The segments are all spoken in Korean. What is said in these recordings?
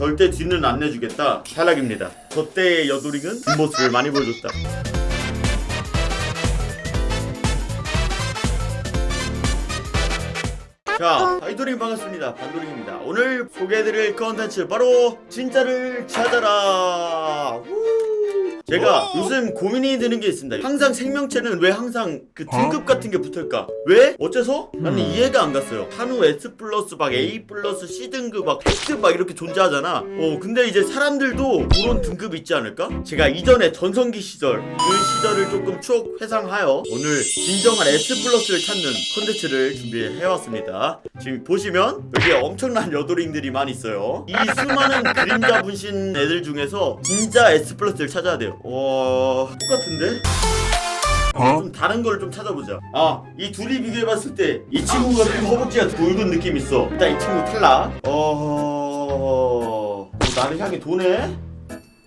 절대 뒤는 안 내주겠다 탈락입니다 저 때의 여도링은 뒷모습을 많이 보여줬다 자, 아이돌이 반갑습니다. 반도링입니다. 오늘 소개해드릴 컨텐츠 바로 진짜를 찾아라. 우! 제가 요즘 고민이 드는 게 있습니다. 항상 생명체는 왜 항상 그 등급 같은 게 붙을까? 왜? 어째서? 나는 이해가 안 갔어요. 한우 S 플러스 막 A 플러스 C 등급 막 팩트 막 이렇게 존재하잖아. 어, 근데 이제 사람들도 그런 등급 있지 않을까? 제가 이전에 전성기 시절 그 시절을 조금 추억 회상하여 오늘 진정한 S 플러스를 찾는 컨텐츠를 준비해왔습니다. 지금 보시면 여기 엄청난 여도링들이 많이 있어요. 이 수많은 그림자 분신 애들 중에서 진짜 S 플러스를 찾아야 돼요. 와 똑같은데? 좀 다른 걸 좀 찾아보자. 아, 이 둘이 비교해봤을 때 이 친구가 좀 허벅지가 굵은 느낌 있어. 일단 이 친구 탈락. 어, 나를 향해 도네?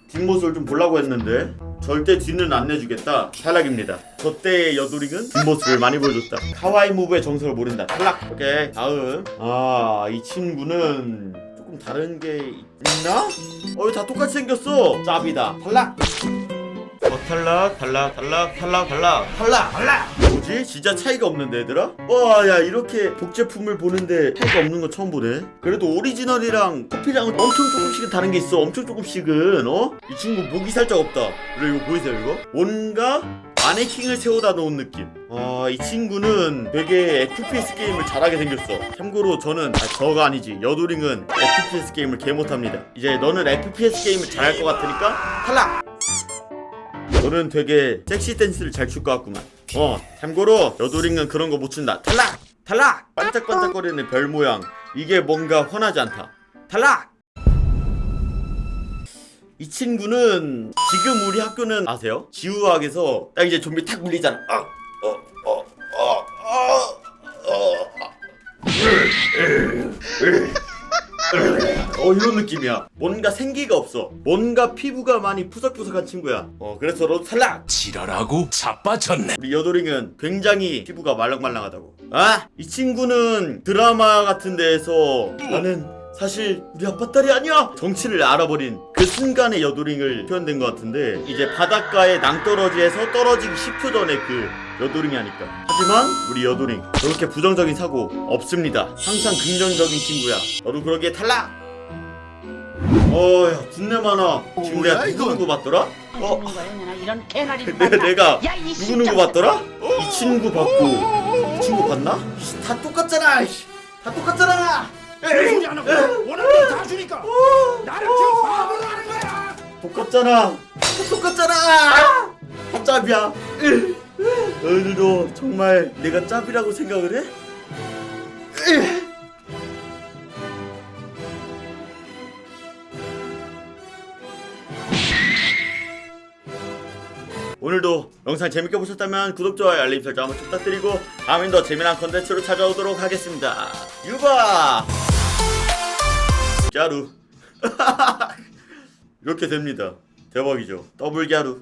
뒷모습을 좀 보려고 했는데 절대 뒤는 안 내주겠다 탈락입니다 저 때의 여도링은 뒷모습을 많이 보여줬다 카와이 무브의 정석을 모른다 탈락 오케이 다음 아 이 친구는 조금 다른 게 있나? 어, 다 똑같이 생겼어 짭이다 탈락 어 탈락 탈락 탈락 탈락 탈락. 탈락 탈락. 뭐지? 진짜 차이가 없는데 얘들아? 와 야 이렇게 복제품을 보는데 차이가 없는 거 처음 보네. 그래도 오리지널이랑 커피랑은 엄청 조금씩은 다른 게 있어. 엄청 조금씩은 어? 이 친구 목이 살짝 없다. 그래 이거 보이세요 이거? 뭔가 마네킹을 세워다 놓은 느낌. 아 이 친구는 되게 FPS 게임을 잘하게 생겼어. 참고로 저는 아 저가 아니지. 여도링은 FPS 게임을 개 못합니다. 이제 너는 FPS 게임을 잘할 것 같으니까 탈락 너는 되게 섹시 댄스를 잘 출 것 같구만. 어, 참고로 여도링은 그런 거 못 춘다. 탈락! 탈락! 반짝반짝거리는 별 모양. 이게 뭔가 훤하지 않다. 탈락! 이 친구는 지금 우리 학교는 아세요? 지우학에서 딱 이제 좀비 탁 물리잖아. 어, 어, 어, 어, 어, 어. 어 이런 느낌이야. 뭔가 생기가 없어. 뭔가 피부가 많이 푸석푸석한 친구야. 어 그래서 너 탈락! 지랄하고 자빠졌네. 우리 여도링은 굉장히 피부가 말랑말랑하다고. 아? 이 친구는 드라마 같은 데에서 나는 사실 우리 아빠 딸이 아니야. 정치를 알아버린 그 순간의 여도링을 표현된 것 같은데 이제 바닷가의 낭떠러지에서 떨어지기 10초 전에 그 여도링이 아닐까. 하지만 우리 여도링 그렇게 부정적인 사고 없습니다. 항상 긍정적인 친구야. 너도 그러기에 탈락! 어야 군내 많아 지금 뭐야, 내가 이건? 누구 누구 봤더라? 어 그냥 이런 개나리 내, 내가 야, 이 누구 누구 진짜 봤더라? 이 친구 봤고. 이 친구 봤나? 씨, 다 똑같잖아. 다 똑같잖아 소리 안 하고 원하는 다 주니까 나를 지금 바보로 하는 거야. 똑같잖아 다 똑같잖아 다 짭이야 너희들도 정말 내가 짭이라고 생각을 해? 오늘도 영상 재밌게 보셨다면 구독, 좋아요, 알림 설정 한번 부탁드리고 다음엔 더 재미난 컨텐츠로 찾아오도록 하겠습니다. 유바! 짜루 이렇게 됩니다. 대박이죠. 더블 갸루